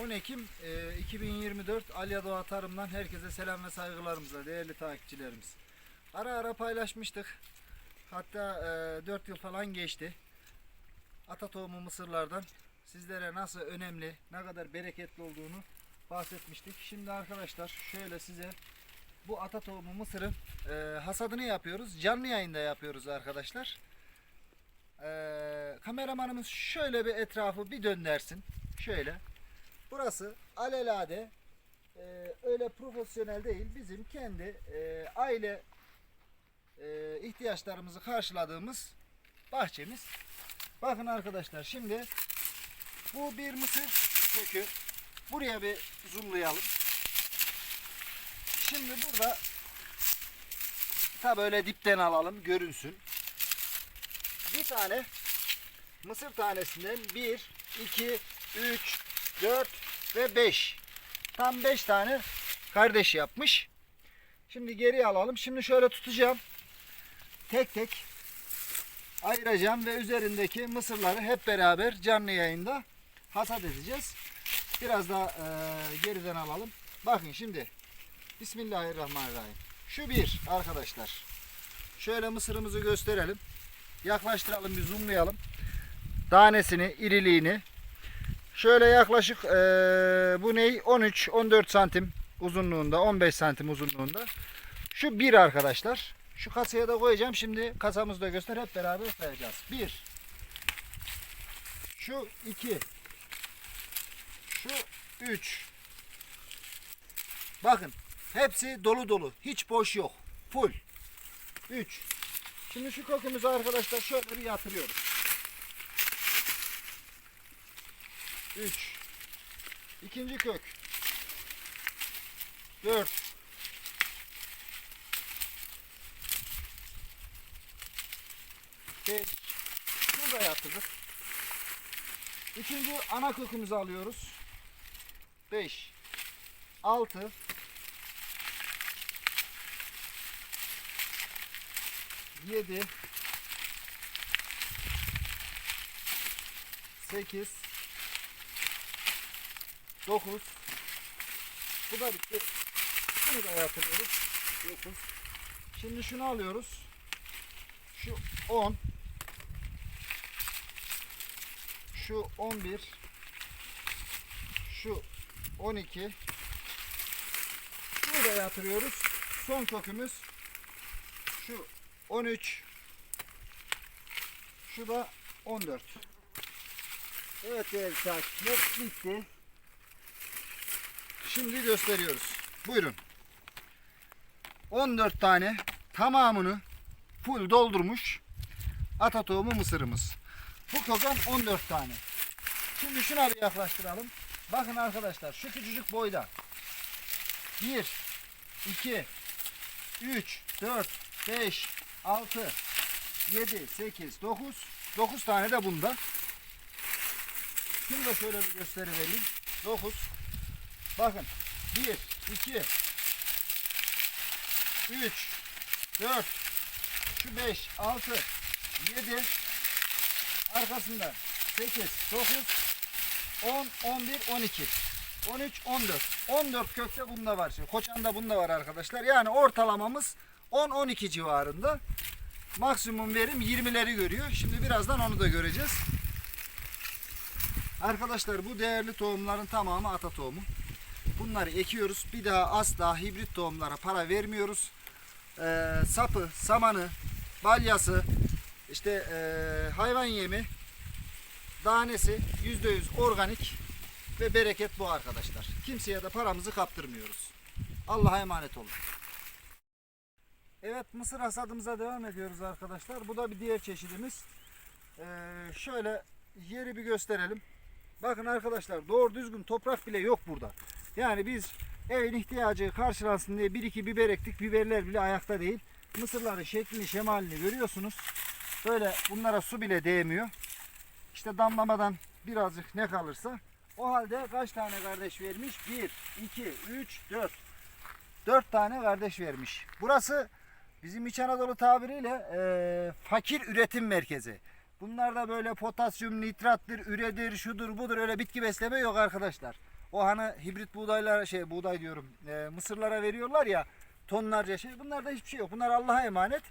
10 Ekim e, 2024 Alya Doğa Tarım'dan herkese selam ve saygılarımızla değerli takipçilerimiz. Ara ara paylaşmıştık. Hatta e, 4 yıl falan geçti. Ata tohumu mısırlardan sizlere nasıl önemli, ne kadar bereketli olduğunu bahsetmiştik. Şimdi arkadaşlar şöyle size bu ata tohumu mısırın e, hasadını yapıyoruz. Canlı yayında yapıyoruz arkadaşlar. E, kameramanımız şöyle bir etrafı bir döndersin. Şöyle. Burası alelade e, öyle profesyonel değil. Bizim kendi e, aile e, ihtiyaçlarımızı karşıladığımız bahçemiz. Bakın arkadaşlar şimdi bu bir mısır kökü. Buraya bir zoomlayalım. Şimdi burada tabi öyle dipten alalım görünsün. Bir tane mısır tanesinden 1, 2, 3, 4 ve 5. Tam 5 tane kardeş yapmış. Şimdi geriye alalım. Şimdi şöyle tutacağım. Tek tek ayıracağım ve üzerindeki mısırları hep beraber canlı yayında hasat edeceğiz. Biraz daha e, geriden alalım. Bakın şimdi. Bismillahirrahmanirrahim. Şu bir arkadaşlar. Şöyle mısırımızı gösterelim. Yaklaştıralım bir zoomlayalım. Tanesini, iriliğini. Şöyle yaklaşık e, bu ney? 13-14 santim uzunluğunda, 15 santim uzunluğunda. Şu bir arkadaşlar. Şu kasaya da koyacağım. Şimdi kasamızı da göster. Hep beraber sayacağız. Bir. Şu iki. Şu üç. Bakın. Hepsi dolu dolu. Hiç boş yok. Full. Üç. Şimdi şu kökümüzü arkadaşlar şöyle bir yatırıyoruz. 3 İkinci kök. 4 5 Şurada yatırdık. Üçüncü ana kökümüzü alıyoruz. 5 6 7 8 9 Bu da bitti. Şunu da yatırıyoruz. 9 Şimdi şunu alıyoruz. Şu 10 Şu 11 Şu 12 Şunu da yatırıyoruz. Son kökümüz şu 13 Şu da 14 Evet değerli takipçiler bitti. Şimdi gösteriyoruz. Buyurun. 14 tane tamamını full doldurmuş ata tohumu mısırımız. Bu kokan 14 tane. Şimdi şuna bir yaklaştıralım. Bakın arkadaşlar şu küçücük boyda. 1 2 3 4 5 6 7 8 9 9 tane de bunda. Şunu da şöyle bir gösterivereyim. 9 Bakın 1 2 3 4 şu 5 6 7 arkasında 8 9 10 11 12 13 14 14 kökte bunda var. Şimdi koçanda bunda var arkadaşlar. Yani ortalamamız 10 12 civarında. Maksimum verim 20'leri görüyor. Şimdi birazdan onu da göreceğiz. Arkadaşlar bu değerli tohumların tamamı ata tohumu. Bunları ekiyoruz. Bir daha asla hibrit tohumlara para vermiyoruz. Ee, sapı, samanı, balyası, işte ee, hayvan yemi, danesi %100 organik ve bereket bu arkadaşlar. Kimseye de paramızı kaptırmıyoruz. Allah'a emanet olun. Evet mısır hasadımıza devam ediyoruz arkadaşlar. Bu da bir diğer çeşidimiz. Ee, şöyle yeri bir gösterelim. Bakın arkadaşlar doğru düzgün toprak bile yok burada. Yani biz evin ihtiyacı karşılansın diye bir iki biber ektik. Biberler bile ayakta değil. Mısırların şeklini şemalini görüyorsunuz. Böyle bunlara su bile değmiyor. İşte damlamadan birazcık ne kalırsa. O halde kaç tane kardeş vermiş? 1, 2, 3, 4. 4 tane kardeş vermiş. Burası bizim İç Anadolu tabiriyle eee, fakir üretim merkezi. Bunlarda böyle potasyum, nitrattır, üredir, şudur budur öyle bitki besleme yok arkadaşlar. O hani hibrit buğdaylar şey buğday diyorum e, mısırlara veriyorlar ya tonlarca şey. Bunlarda hiçbir şey yok. Bunlar Allah'a emanet.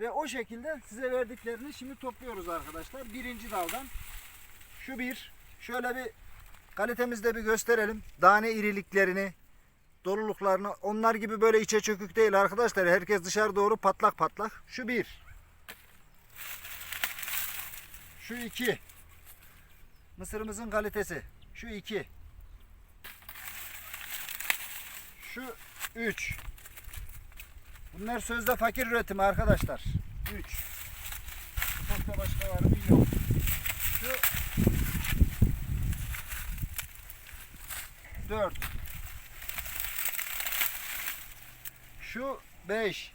Ve o şekilde size verdiklerini şimdi topluyoruz arkadaşlar. Birinci daldan şu bir şöyle bir kalitemizde bir gösterelim. Tane iriliklerini, doluluklarını. Onlar gibi böyle içe çökük değil arkadaşlar. Herkes dışarı doğru patlak patlak. Şu bir. Şu iki. Mısırımızın kalitesi. Şu iki. Şu üç. Bunlar sözde fakir üretimi arkadaşlar. Üç. Ufakta başka var mı? Yok. Şu dört. Şu 5.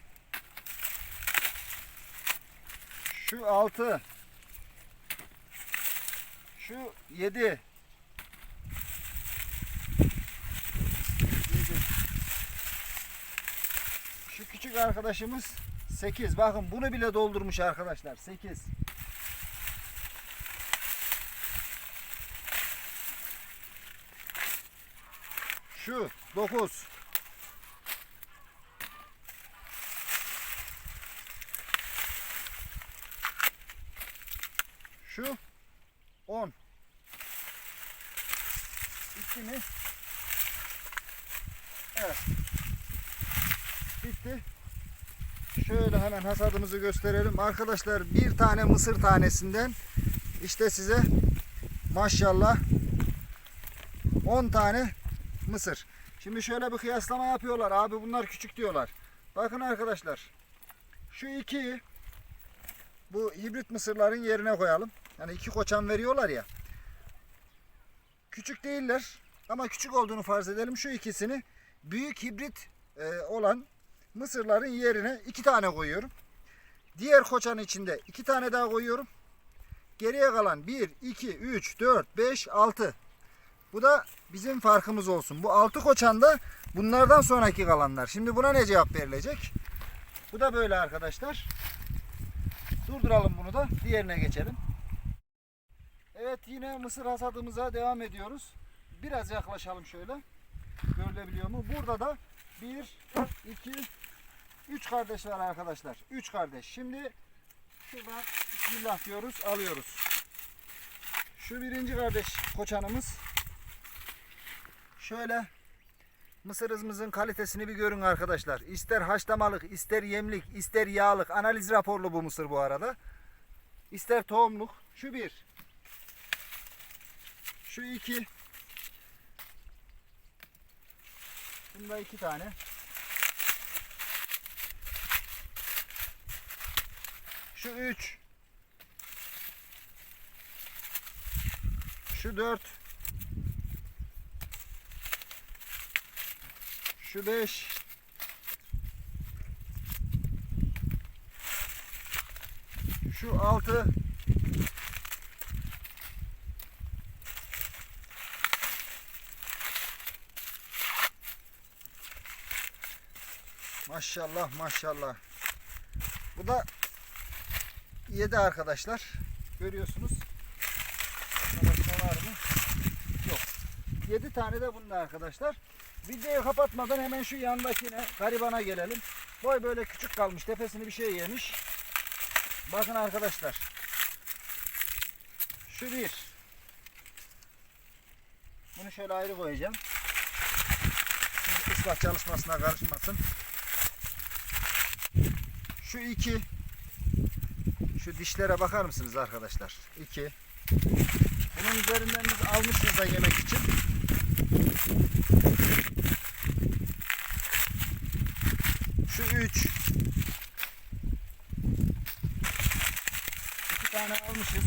Şu 6. Şu 7. 7. Şu küçük arkadaşımız 8. Bakın bunu bile doldurmuş arkadaşlar. 8. Şu 9. Şu 10. Bitti mi? Evet. Bitti. Şöyle hemen hasadımızı gösterelim. Arkadaşlar bir tane mısır tanesinden işte size maşallah 10 tane mısır. Şimdi şöyle bir kıyaslama yapıyorlar. Abi bunlar küçük diyorlar. Bakın arkadaşlar. Şu iki bu hibrit mısırların yerine koyalım. Yani iki koçan veriyorlar ya. Küçük değiller ama küçük olduğunu farz edelim. Şu ikisini büyük hibrit e, olan mısırların yerine iki tane koyuyorum. Diğer koçan içinde iki tane daha koyuyorum. Geriye kalan 1, 2, 3, 4, 5, 6. Bu da bizim farkımız olsun. Bu 6 koçan da bunlardan sonraki kalanlar. Şimdi buna ne cevap verilecek? Bu da böyle arkadaşlar. Durduralım bunu da. Diğerine geçelim. Evet yine mısır hasadımıza devam ediyoruz. Biraz yaklaşalım şöyle. Görülebiliyor mu? Burada da 1, 2, 3 kardeş var arkadaşlar. 3 kardeş. Şimdi şuradan Bismillah diyoruz. Alıyoruz. Şu birinci kardeş koçanımız. Şöyle mısırımızın kalitesini bir görün arkadaşlar. İster haşlamalık, ister yemlik, ister yağlık. Analiz raporlu bu mısır bu arada. İster tohumluk. Şu bir. Şu iki. Bunda iki tane. Şu üç. Şu dört. Şu beş. Şu altı. Maşallah maşallah. Bu da 7 arkadaşlar. Görüyorsunuz. Başka var mı? Yok. 7 tane de bunda arkadaşlar. Videoyu kapatmadan hemen şu yandakine garibana gelelim. Boy böyle küçük kalmış. Tepesini bir şey yemiş. Bakın arkadaşlar. Şu bir. Bunu şöyle ayrı koyacağım. Şimdi ıslah çalışmasına karışmasın. Şu iki. Şu dişlere bakar mısınız arkadaşlar? İki. Bunun üzerinden biz almışız da yemek için. Şu üç. İki tane almışız.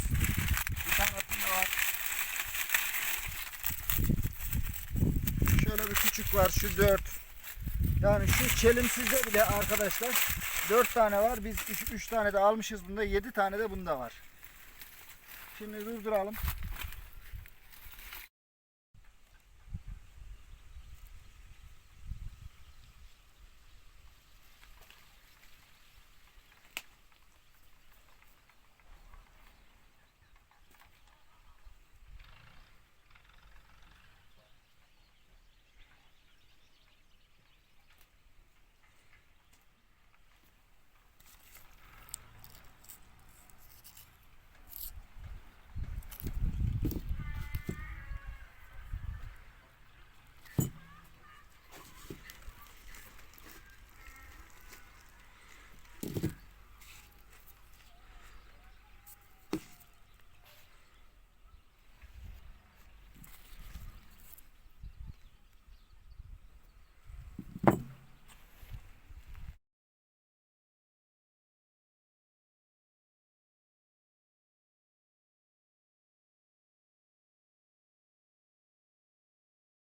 Bir tane var. Şöyle bir küçük var. Şu dört. Yani şu çelimsizde bile arkadaşlar 4 tane var. Biz 3 tane de almışız bunda. 7 tane de bunda var. Şimdi durduralım.